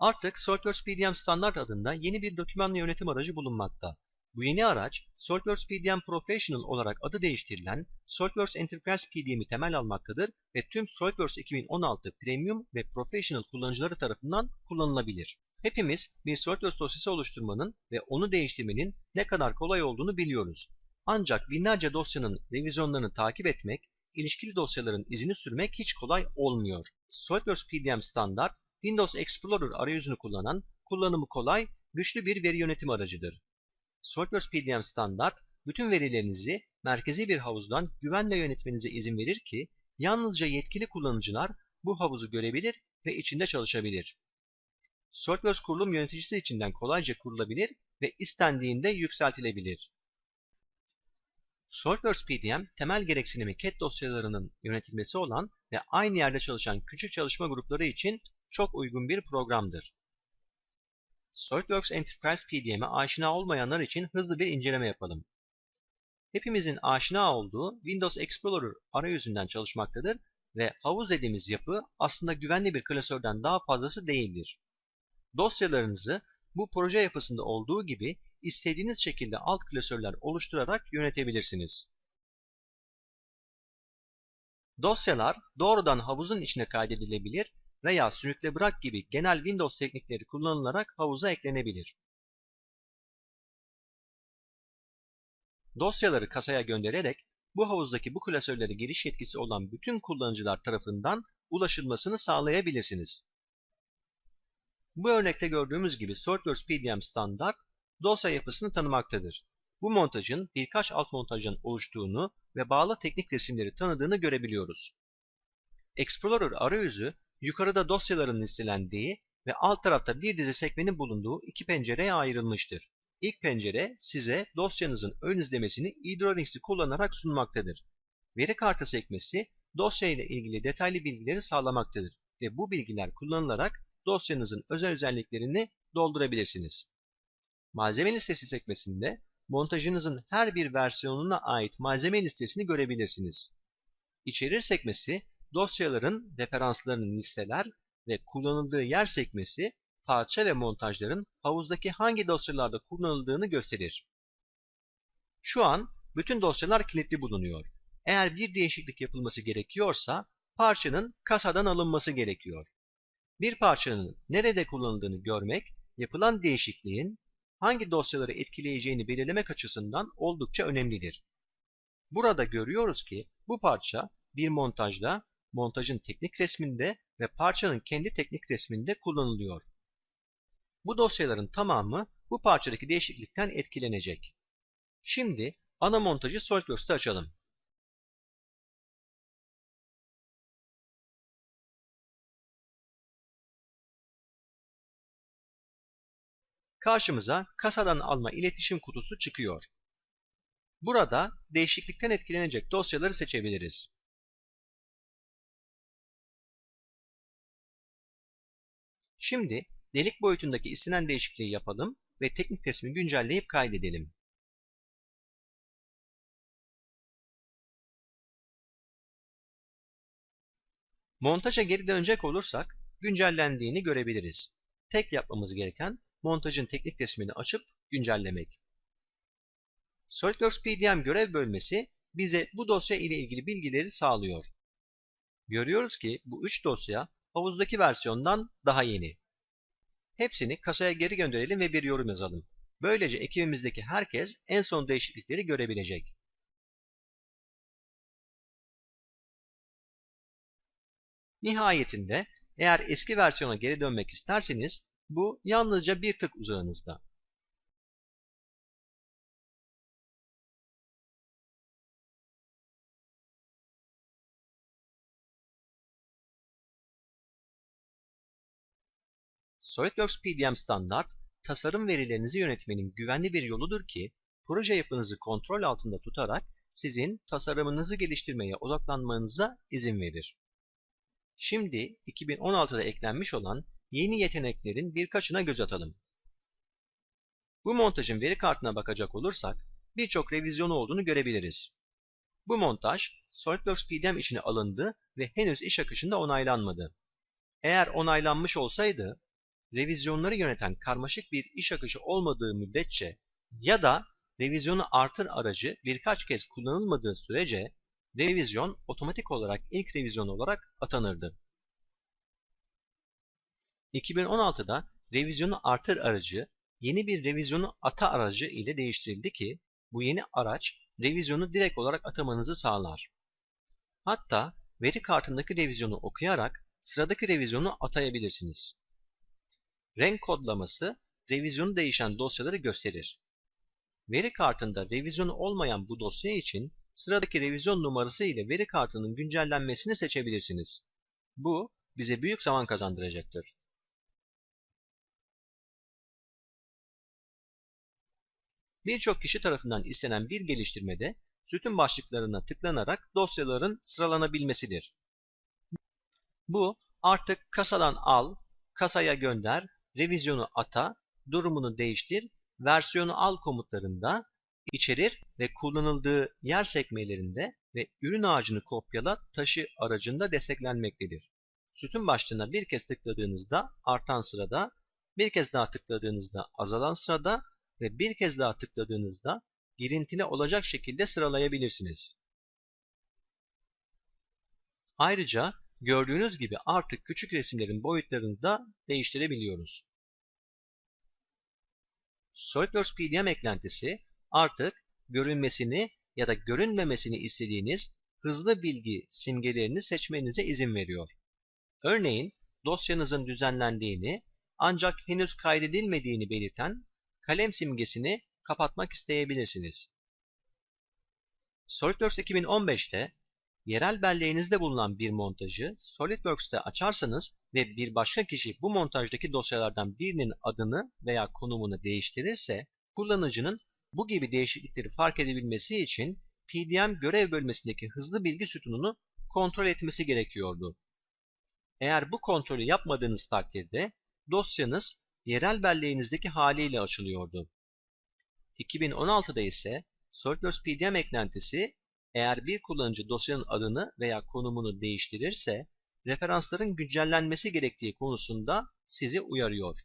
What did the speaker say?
Artık SolidWorks PDM Standart adında yeni bir dokümanlı yönetim aracı bulunmakta. Bu yeni araç, SolidWorks PDM Professional olarak adı değiştirilen SolidWorks Enterprise PDM'i temel almaktadır ve tüm SolidWorks 2016 Premium ve Professional kullanıcıları tarafından kullanılabilir. Hepimiz bir SolidWorks dosyası oluşturmanın ve onu değiştirmenin ne kadar kolay olduğunu biliyoruz. Ancak binlerce dosyanın revizyonlarını takip etmek, ilişkili dosyaların izini sürmek hiç kolay olmuyor. SolidWorks PDM Standart, Windows Explorer arayüzünü kullanan, kullanımı kolay, güçlü bir veri yönetim aracıdır. SolidWorks PDM Standart, bütün verilerinizi merkezi bir havuzdan güvenle yönetmenize izin verir ki, yalnızca yetkili kullanıcılar bu havuzu görebilir ve içinde çalışabilir. SolidWorks kurulum yöneticisi içinden kolayca kurulabilir ve istendiğinde yükseltilebilir. SolidWorks PDM, temel gereksinimi CAD dosyalarının yönetilmesi olan ve aynı yerde çalışan küçük çalışma grupları için çok uygun bir programdır. SolidWorks Enterprise PDM'e aşina olmayanlar için hızlı bir inceleme yapalım. Hepimizin aşina olduğu Windows Explorer arayüzünden çalışmaktadır ve havuz dediğimiz yapı aslında güvenli bir klasörden daha fazlası değildir. Dosyalarınızı bu proje yapısında olduğu gibi istediğiniz şekilde alt klasörler oluşturarak yönetebilirsiniz. Dosyalar doğrudan havuzun içine kaydedilebilir veya sürükle bırak gibi genel Windows teknikleri kullanılarak havuza eklenebilir. Dosyaları kasaya göndererek bu havuzdaki bu klasörlere giriş yetkisi olan bütün kullanıcılar tarafından ulaşılmasını sağlayabilirsiniz. Bu örnekte gördüğümüz gibi SolidWorks PDM standart dosya yapısını tanımaktadır. Bu montajın birkaç alt montajdan oluştuğunu ve bağlı teknik resimleri tanıdığını görebiliyoruz. Explorer arayüzü yukarıda dosyaların listelendiği ve alt tarafta bir dizi sekmenin bulunduğu iki pencereye ayrılmıştır. İlk pencere size dosyanızın ön izlemesini e kullanarak sunmaktadır. Veri kartı sekmesi dosya ile ilgili detaylı bilgileri sağlamaktadır ve bu bilgiler kullanılarak dosyanızın özel özelliklerini doldurabilirsiniz. Malzeme listesi sekmesinde montajınızın her bir versiyonuna ait malzeme listesini görebilirsiniz. İçerir sekmesi dosyaların referanslarını listeler ve kullanıldığı yer sekmesi parça ve montajların havuzdaki hangi dosyalarda kullanıldığını gösterir. Şu an bütün dosyalar kilitli bulunuyor. Eğer bir değişiklik yapılması gerekiyorsa parçanın kasadan alınması gerekiyor. Bir parçanın nerede kullanıldığını görmek, yapılan değişikliğin hangi dosyaları etkileyeceğini belirlemek açısından oldukça önemlidir. Burada görüyoruz ki bu parça bir montajda, montajın teknik resminde ve parçanın kendi teknik resminde kullanılıyor. Bu dosyaların tamamı bu parçadaki değişiklikten etkilenecek. Şimdi ana montajı SolidWorks'ta açalım. karşımıza kasadan alma iletişim kutusu çıkıyor. Burada değişiklikten etkilenecek dosyaları seçebiliriz. Şimdi delik boyutundaki istenen değişikliği yapalım ve teknik resmi güncelleyip kaydedelim. Montaja geri dönecek olursak güncellendiğini görebiliriz. Tek yapmamız gereken montajın teknik resmini açıp güncellemek. SolidWorks PDM görev bölmesi bize bu dosya ile ilgili bilgileri sağlıyor. Görüyoruz ki bu üç dosya havuzdaki versiyondan daha yeni. Hepsini kasaya geri gönderelim ve bir yorum yazalım. Böylece ekibimizdeki herkes en son değişiklikleri görebilecek. Nihayetinde eğer eski versiyona geri dönmek isterseniz bu yalnızca bir tık uzağınızda. SolidWorks PDM standart, tasarım verilerinizi yönetmenin güvenli bir yoludur ki, proje yapınızı kontrol altında tutarak sizin tasarımınızı geliştirmeye odaklanmanıza izin verir. Şimdi 2016'da eklenmiş olan yeni yeteneklerin birkaçına göz atalım. Bu montajın veri kartına bakacak olursak birçok revizyonu olduğunu görebiliriz. Bu montaj SolidWorks PDM içine alındı ve henüz iş akışında onaylanmadı. Eğer onaylanmış olsaydı revizyonları yöneten karmaşık bir iş akışı olmadığı müddetçe ya da revizyonu artır aracı birkaç kez kullanılmadığı sürece revizyon otomatik olarak ilk revizyon olarak atanırdı. 2016'da revizyonu artır aracı yeni bir revizyonu ata aracı ile değiştirildi ki bu yeni araç revizyonu direkt olarak atamanızı sağlar. Hatta veri kartındaki revizyonu okuyarak sıradaki revizyonu atayabilirsiniz. Renk kodlaması revizyonu değişen dosyaları gösterir. Veri kartında revizyonu olmayan bu dosya için sıradaki revizyon numarası ile veri kartının güncellenmesini seçebilirsiniz. Bu bize büyük zaman kazandıracaktır. Birçok kişi tarafından istenen bir geliştirmede sütun başlıklarına tıklanarak dosyaların sıralanabilmesidir. Bu artık kasadan al, kasaya gönder, revizyonu ata, durumunu değiştir, versiyonu al komutlarında içerir ve kullanıldığı yer sekmelerinde ve ürün ağacını kopyala taşı aracında desteklenmektedir. Sütun başlığına bir kez tıkladığınızda artan sırada, bir kez daha tıkladığınızda azalan sırada ve bir kez daha tıkladığınızda girintili olacak şekilde sıralayabilirsiniz. Ayrıca gördüğünüz gibi artık küçük resimlerin boyutlarını da değiştirebiliyoruz. SolidWorks PDM eklentisi artık görünmesini ya da görünmemesini istediğiniz hızlı bilgi simgelerini seçmenize izin veriyor. Örneğin dosyanızın düzenlendiğini ancak henüz kaydedilmediğini belirten kalem simgesini kapatmak isteyebilirsiniz. SolidWorks 2015'te yerel belleğinizde bulunan bir montajı SolidWorks'te açarsanız ve bir başka kişi bu montajdaki dosyalardan birinin adını veya konumunu değiştirirse kullanıcının bu gibi değişiklikleri fark edebilmesi için PDM görev bölmesindeki hızlı bilgi sütununu kontrol etmesi gerekiyordu. Eğer bu kontrolü yapmadığınız takdirde dosyanız yerel belleğinizdeki haliyle açılıyordu. 2016'da ise SolidWorks PDM eklentisi eğer bir kullanıcı dosyanın adını veya konumunu değiştirirse referansların güncellenmesi gerektiği konusunda sizi uyarıyor.